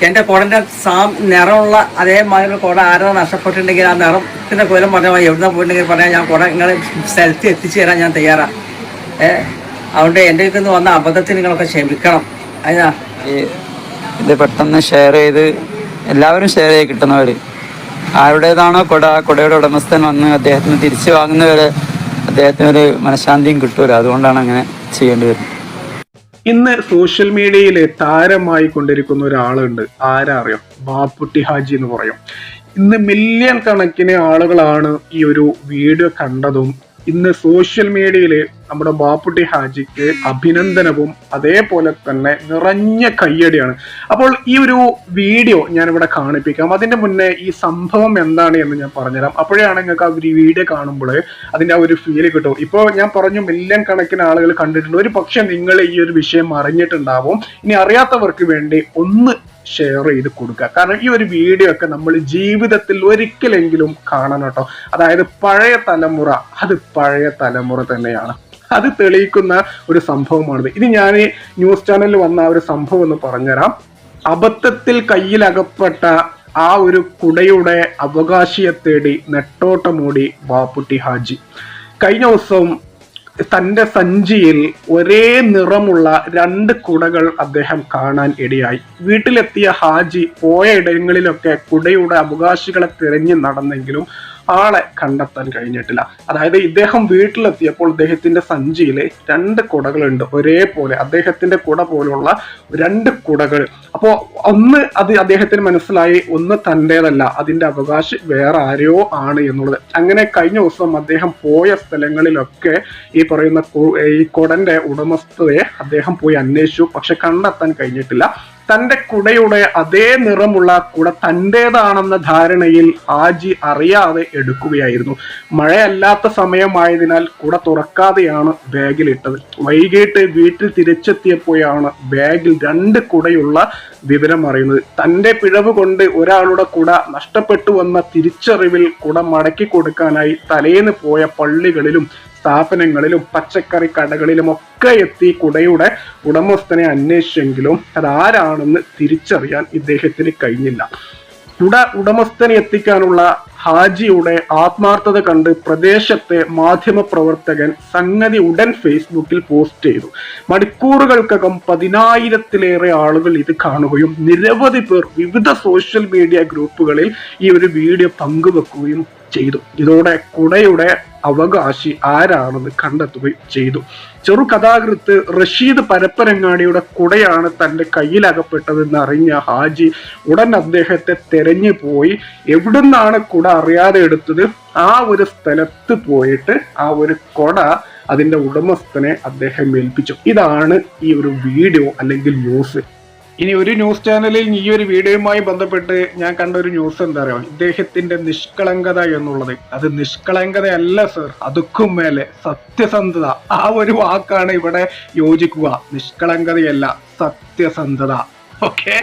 എന്റെ കുടന്റെ സാം നിറമുള്ള അതേമാതിരി കുട ആരാ നഷ്ടപ്പെട്ടിട്ടുണ്ടെങ്കിൽ ആ നിറത്തിന്റെ കോലം പറഞ്ഞാൽ എവിടുന്ന പോയിട്ടുണ്ടെങ്കിൽ പറഞ്ഞാൽ ഞാൻ കുട നിങ്ങളെ സ്ഥലത്ത് എത്തിച്ചു തരാൻ ഞാൻ തയ്യാറാണ് ഏ? അതുകൊണ്ട് എന്റെ ഇതിൽ നിന്ന് വന്ന അബദ്ധത്തിന് നിങ്ങളൊക്കെ ക്ഷമിക്കണം. അതിനാ ഇത് പെട്ടെന്ന് ഷെയർ ചെയ്ത് എല്ലാവരും ഷെയർ ചെയ്ത് കിട്ടുന്നവർ ആരുടേതാണോ കുട കുടയുടെ ഉടമസ്ഥൻ വന്ന് അദ്ദേഹത്തിന് തിരിച്ചു വാങ്ങുന്നവരെ അദ്ദേഹത്തിനൊരു മനഃശാന്തിയും കിട്ടൂല. അതുകൊണ്ടാണ് അങ്ങനെ ചെയ്യേണ്ടി വരുന്നത്. ഇന്ന് സോഷ്യൽ മീഡിയയിൽ താരമായി കൊണ്ടിരിക്കുന്ന ഒരാളുണ്ട്. ആരാ അറിയോ ബാപ്പുട്ടി ഹാജി എന്ന് പറയും. ഇന്ന് മില്യൺ കണക്കിന് ആളുകളാണ് ഈ ഒരു വീഡിയോ കണ്ടതും. ഇന്ന് സോഷ്യൽ മീഡിയയിൽ നമ്മുടെ ബാപ്പുട്ടി ഹാജിക്ക് അഭിനന്ദനവും അതേപോലെ തന്നെ നിറഞ്ഞ കയ്യടിയാണ്. അപ്പോൾ ഈ ഒരു വീഡിയോ ഞാൻ ഇവിടെ കാണിപ്പിക്കാം. അതിന്റെ മുന്നേ ഈ സംഭവം എന്താണ് എന്ന് ഞാൻ പറഞ്ഞുതരാം. അപ്പോഴാണ് നിങ്ങൾക്ക് ആ ഒരു വീഡിയോ കാണുമ്പോൾ അതിന്റെ ആ ഒരു ഫീൽ കിട്ടും ഇപ്പോൾ ഞാൻ പറഞ്ഞു മില്യൺ കണക്കിന് ആളുകൾ കണ്ടിട്ടുണ്ട്. ഒരു പക്ഷെ നിങ്ങൾ ഈ ഒരു വിഷയം അറിഞ്ഞിട്ടുണ്ടാവും. ഇനി അറിയാത്തവർക്ക് വേണ്ടി ഒന്ന് ഷെയർ ചെയ്ത് കൊടുക്കുക. കാരണം ഈ ഒരു വീഡിയോ ഒക്കെ നമ്മൾ ജീവിതത്തിൽ ഒരിക്കലെങ്കിലും കാണണം കേട്ടോ. അതായത് പഴയ തലമുറ അത് പഴയ തലമുറ തന്നെയാണ്. അത് തെളിയിക്കുന്ന ഒരു സംഭവമാണിത്. ഇത് ഞാൻ ന്യൂസ് ചാനലിൽ വന്ന ആ ഒരു സംഭവം എന്ന് പറഞ്ഞുതരാം. അബദ്ധത്തിൽ കയ്യിലകപ്പെട്ട ആ ഒരു കുടയുടെ അവകാശിയെ തേടി നെട്ടോട്ടമൂടി ബാപ്പുട്ടി ഹാജി. കഴിഞ്ഞ ദിവസം തന്റെ സഞ്ചിയിൽ ഒരേ നിറമുള്ള രണ്ട് കുടകൾ അദ്ദേഹം കാണാൻ ഇടയായി. വീട്ടിലെത്തിയ ഹാജി പോയ ഇടങ്ങളിലൊക്കെ കുടയുടെ അവകാശികളെ തിരഞ്ഞു നടന്നെങ്കിലും ആളെ കണ്ടെത്താൻ കഴിഞ്ഞിട്ടില്ല. അതായത് ഇദ്ദേഹം വീട്ടിലെത്തിയപ്പോൾ അദ്ദേഹത്തിന്റെ സഞ്ചിയിൽ രണ്ട് കുടകളുണ്ട്. ഒരേപോലെ അദ്ദേഹത്തിന്റെ കുട പോലുള്ള രണ്ട് കുടകൾ അപ്പോ ഒന്ന് അത് അദ്ദേഹത്തിന് മനസ്സിലായി ഒന്ന് തന്റെതല്ല അതിന്റെ അവകാശി വേറെ ആരെയോ ആണ് എന്നുള്ളത്. അങ്ങനെ കഴിഞ്ഞ ദിവസം അദ്ദേഹം പോയ സ്ഥലങ്ങളിലൊക്കെ ഈ പറയുന്ന ഈ കൊടന്റെ ഉടമസ്ഥതയെ അദ്ദേഹം പോയി അന്വേഷിച്ചു. പക്ഷെ കണ്ടെത്താൻ കഴിഞ്ഞിട്ടില്ല. തന്റെ കുടയുടെ അതേ നിറമുള്ള കുട തന്റെതാണെന്ന ധാരണയിൽ ആജി അറിയാതെ എടുക്കുകയായിരുന്നു. മഴയല്ലാത്ത സമയമായതിനാൽ കുട തുറക്കാതെയാണ് ബാഗിൽ ഇട്ടത് വൈകിട്ട് വീട്ടിൽ തിരിച്ചെത്തിയപ്പോഴാണ് ബാഗിൽ രണ്ട് കുടയുള്ള വിവരം അറിയുന്നത്. തന്റെ പിഴവ് കൊണ്ട് ഒരാളുടെ കുട നഷ്ടപ്പെട്ടു വന്ന തിരിച്ചറിവിൽ കുട മടക്കി കൊടുക്കാനായി തലേന്ന് പോയ പള്ളികളിലും സ്ഥാപനങ്ങളിലും പച്ചക്കറി കടകളിലും ഒക്കെ എത്തി കുടയുടെ ഉടമസ്ഥനെ അന്വേഷിച്ചെങ്കിലും അതാരാണെന്ന് തിരിച്ചറിയാൻ ഇദ്ദേഹത്തിന് കഴിഞ്ഞില്ല. കുട ഉടമസ്ഥനെ എത്തിക്കാനുള്ള ഹാജിയുടെ ആത്മാർത്ഥത കണ്ട് പ്രദേശത്തെ മാധ്യമ പ്രവർത്തകൻ സംഗതി ഉടൻ ഫേസ്ബുക്കിൽ പോസ്റ്റ് ചെയ്തു. മണിക്കൂറുകൾക്കകം പതിനായിരത്തിലേറെ ആളുകൾ ഇത് കാണുകയും നിരവധി പേർ വിവിധ സോഷ്യൽ മീഡിയ ഗ്രൂപ്പുകളിൽ ഈ ഒരു വീഡിയോ പങ്കുവെക്കുകയും ചെയ്തു. ഇതോടെ കുടയുടെ അവകാശി ആരാണെന്ന് കണ്ടെത്തുകയും ചെയ്തു. ചെറു കഥാകൃത്ത് റഷീദ് പരപ്പരങ്ങാടിയുടെ കുടയാണ് തന്റെ കയ്യിലകപ്പെട്ടതെന്ന് അറിഞ്ഞ ഹാജി ഉടൻ അദ്ദേഹത്തെ തെരഞ്ഞു പോയി. എവിടുന്നാണ് കുട അറിയാതെ എടുത്തത്? ആ ഒരു സ്ഥലത്ത് പോയിട്ട് ആ ഒരു കുട അതിന്റെ ഉടമസ്ഥനെ അദ്ദേഹം ഏൽപ്പിച്ചു. ഇതാണ് ഈ ഒരു വീഡിയോ അല്ലെങ്കിൽ ന്യൂസ്. ഇനി ഒരു ന്യൂസ് ചാനലിൽ ഈ ഒരു വീഡിയോയുമായി ബന്ധപ്പെട്ട് ഞാൻ കണ്ട ഒരു ന്യൂസ് എന്താ പറയുക ഇദ്ദേഹത്തിന്റെ നിഷ്കളങ്കത എന്നുള്ളത്. അത് നിഷ്കളങ്കതയല്ല സർ അതുക്കും മേലെ സത്യസന്ധത. ആ ഒരു വാക്കാണ് ഇവിടെ യോജിക്കുക. നിഷ്കളങ്കതയല്ല സത്യസന്ധത. ഓക്കെ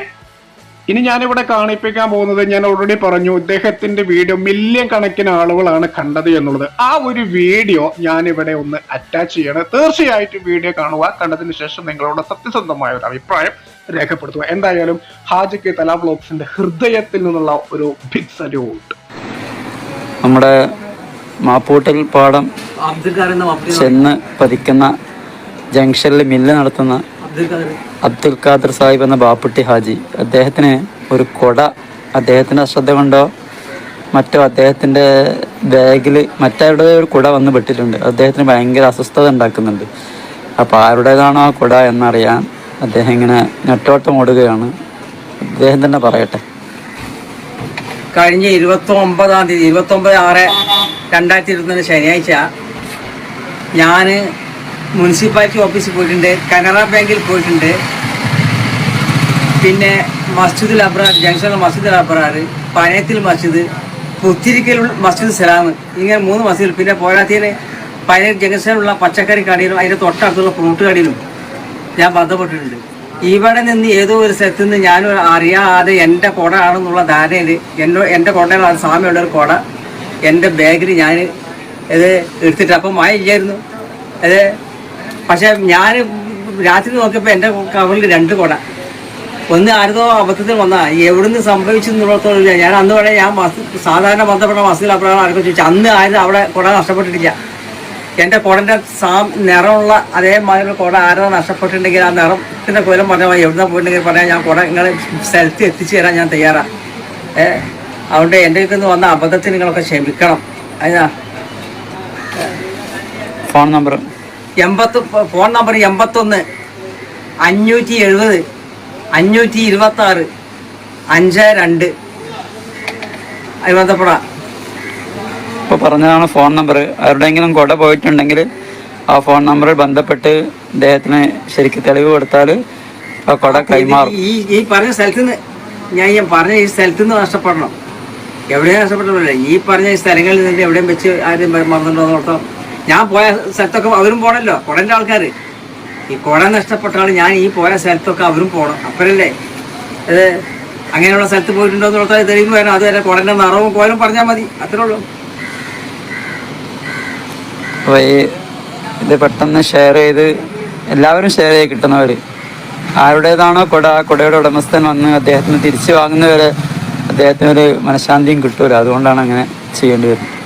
ഇനി ഞാനിവിടെ കാണിപ്പിക്കാൻ പോകുന്നത് ഞാൻ ഓൾറെഡി പറഞ്ഞു ഇദ്ദേഹത്തിന്റെ വീഡിയോ മില്യൺ കണക്കിന് ആളുകളാണ് കണ്ടത് എന്നുള്ളത്. ആ ഒരു വീഡിയോ ഞാനിവിടെ ഒന്ന് അറ്റാച്ച് ചെയ്യണം. തീർച്ചയായിട്ടും വീഡിയോ കാണുക. കണ്ടതിന് ശേഷം നിങ്ങളോട് സത്യസന്ധമായ ഒരു അഭിപ്രായം രേഖപ്പെടുത്തുക. എന്തായാലും ഹാജിക്ക് തല ബ്ലോക്സിന്റെ ഹൃദയത്തിൽ നിന്നുള്ള ഒരു ബിഗ് സല്യൂട്ട് നമ്മുടെ മാപ്പൂട്ടൽ പാടം ചെന്ന് പതിക്കുന്ന ജംഗ്ഷനിൽ മില്ല് നടത്തുന്ന അബ്ദുൽ ഖാദർ സാഹിബ് എന്ന ബാപ്പുട്ടി ഹാജി. അദ്ദേഹത്തിന് ഒരു കൊട അദ്ദേഹത്തിന്റെ അശ്രദ്ധ കൊണ്ടോ മറ്റോ അദ്ദേഹത്തിന്റെ ബാഗിൽ മറ്റാരുടെ ഒരു കുട വന്ന് പെട്ടിട്ടുണ്ട്. അദ്ദേഹത്തിന് ഭയങ്കര അസ്വസ്ഥത ഉണ്ടാക്കുന്നുണ്ട്. അപ്പോൾ ആരുടേതാണോ ആ കുട എന്നറിയാൻ അദ്ദേഹം ഇങ്ങനെ നെട്ടോട്ടം ഓടുകയാണ്. അദ്ദേഹം തന്നെ പറയട്ടെ. കഴിഞ്ഞ ഇരുപത്തി ഒമ്പതാം തീയതി ഇരുപത്തി ഒമ്പത് ആറ് രണ്ടായിരത്തി ഇരുപത്തൊന്ന് ശനിയാഴ്ച ഞാൻ മുനിസിപ്പാലിറ്റി ഓഫീസിൽ പോയിട്ടുണ്ട് കനറ ബാങ്കിൽ പോയിട്ടുണ്ട്. പിന്നെ മസ്ജിദുൽ അബ്രാർ ജംഗ്ഷനിൽ മസ്ജിദുൽ അബ്രാർ പനയത്തിൽ മസ്ജിദ് പുത്തിരിക്കൽ മസ്ജിദ് സലാം. ഇങ്ങനെ മൂന്ന് മസ്ജിദ് പിന്നെ പോരാത്തിന് പനയ ജംഗ്ഷനിലുള്ള പച്ചക്കറി കടയിലും അതിന്റെ തൊട്ടടുത്തുള്ള ഫ്രൂട്ട് കടയിലും ഞാൻ ബന്ധപ്പെട്ടിട്ടുണ്ട്. ഇവിടെ നിന്ന് ഏതോ ഒരു സ്ഥലത്ത് നിന്ന് ഞാൻ അറിയാതെ എന്റെ കുട ആണെന്നുള്ള ധാരണയിൽ എന്റെ എന്റെ കുടയാണ് സാമ്യമുള്ള ഒരു കുട എന്റെ ബാഗിൽ ഞാൻ ഇത് എടുത്തിട്ട് അപ്പം മഴ ഇല്ലായിരുന്നു. അത് പക്ഷേ ഞാൻ രാത്രി നോക്കിയപ്പോൾ എന്റെ കവറിൽ രണ്ട് കുട. ഒന്ന് ആരതോ അബദ്ധത്തിൽ വന്നാ. എവിടുന്ന് സംഭവിച്ചു എന്നുള്ളതോടില്ല ഞാൻ അന്ന് വരെ ഞാൻ സാധാരണ ബന്ധപ്പെട്ട മസിൽ അപ്രകാരം ആർക്കും ചോദിച്ചു അന്ന് ആരും അവിടെ കുട നഷ്ടപ്പെട്ടിട്ടില്ല. എന്റെ കുടന്റെ സാ നിറമുള്ള അതേമാതിരി കുട ആരാ നഷ്ടപ്പെട്ടിട്ടുണ്ടെങ്കിൽ ആ നിറത്തിന്റെ കോലം പറഞ്ഞാൽ എവിടുന്ന പോയിട്ടുണ്ടെങ്കിൽ പറഞ്ഞാൽ ഞാൻ കുട നിങ്ങളെ സ്ഥലത്ത് എത്തിച്ചു തരാൻ ഞാൻ തയ്യാറാണ് ഏ? അതുകൊണ്ട് എന്റെ ഇതിൽ നിന്ന് വന്ന അബദ്ധത്തിന് നിങ്ങളൊക്കെ ക്ഷമിക്കണം. അതിനാ ഫോൺ നമ്പർ. എൺപത്തി ഫോൺ നമ്പർ എൺപത്തൊന്ന് അഞ്ഞൂറ്റി എഴുപത് അഞ്ഞൂറ്റി ഇരുപത്തി ആറ് അഞ്ച് രണ്ട്. അതിൽ ബന്ധപ്പെടാം. ഇപ്പോൾ പറഞ്ഞതാണ് ഫോൺ നമ്പർ. ആരുടെയെങ്കിലും കൊട പോയിട്ടുണ്ടെങ്കിൽ ആ ഫോൺ നമ്പറിൽ ബന്ധപ്പെട്ട് അദ്ദേഹത്തിന് ശരിക്ക് തെളിവ് കൊടുത്താൽ ആ കൊട കൈമാറും. ഈ ഈ പറഞ്ഞ സ്ഥലത്ത് നിന്ന് ഞാൻ ഈ പറഞ്ഞ ഈ സ്ഥലത്ത് നിന്ന് നഷ്ടപ്പെടണം. എവിടെയും നഷ്ടപ്പെട്ടില്ല ഈ പറഞ്ഞ ഈ സ്ഥലങ്ങളിൽ നിന്ന് എവിടെയും വെച്ച് ആരും മറന്നുണ്ടോ നോക്കാം ഞാൻ പോയ സ്ഥലത്തൊക്കെ അവരും പോണല്ലോ. കുടന്റെ ആൾക്കാർ ഈ കുട നഷ്ടപ്പെട്ട ആൾ ഞാൻ ഈ പോയ സ്ഥലത്തൊക്കെ അവരും പോകണം അപ്പോഴല്ലേ? അത് അങ്ങനെയുള്ള സ്ഥലത്ത് പോയിട്ടുണ്ടോ എന്ന് നോക്കാൻ തെളിവ് വേണം. അതുവരെ കുടന്റെ നിറവും കോലും പറഞ്ഞാൽ മതി. അത്രേ ഉള്ളൂ. അപ്പോൾ ഈ ഇത് പെട്ടെന്ന് ഷെയർ ചെയ്ത് എല്ലാവരും ഷെയർ ചെയ്ത് കിട്ടുന്നവർ ആരുടേതാണോ കുട കുടയുടെ ഉടമസ്ഥൻ വന്ന് അദ്ദേഹത്തിന് തിരിച്ചു വാങ്ങുന്നവരെ അദ്ദേഹത്തിനൊരു മനഃശാന്തിയും കിട്ടൂല. അതുകൊണ്ടാണ് അങ്ങനെ ചെയ്യേണ്ടി വരുന്നത്.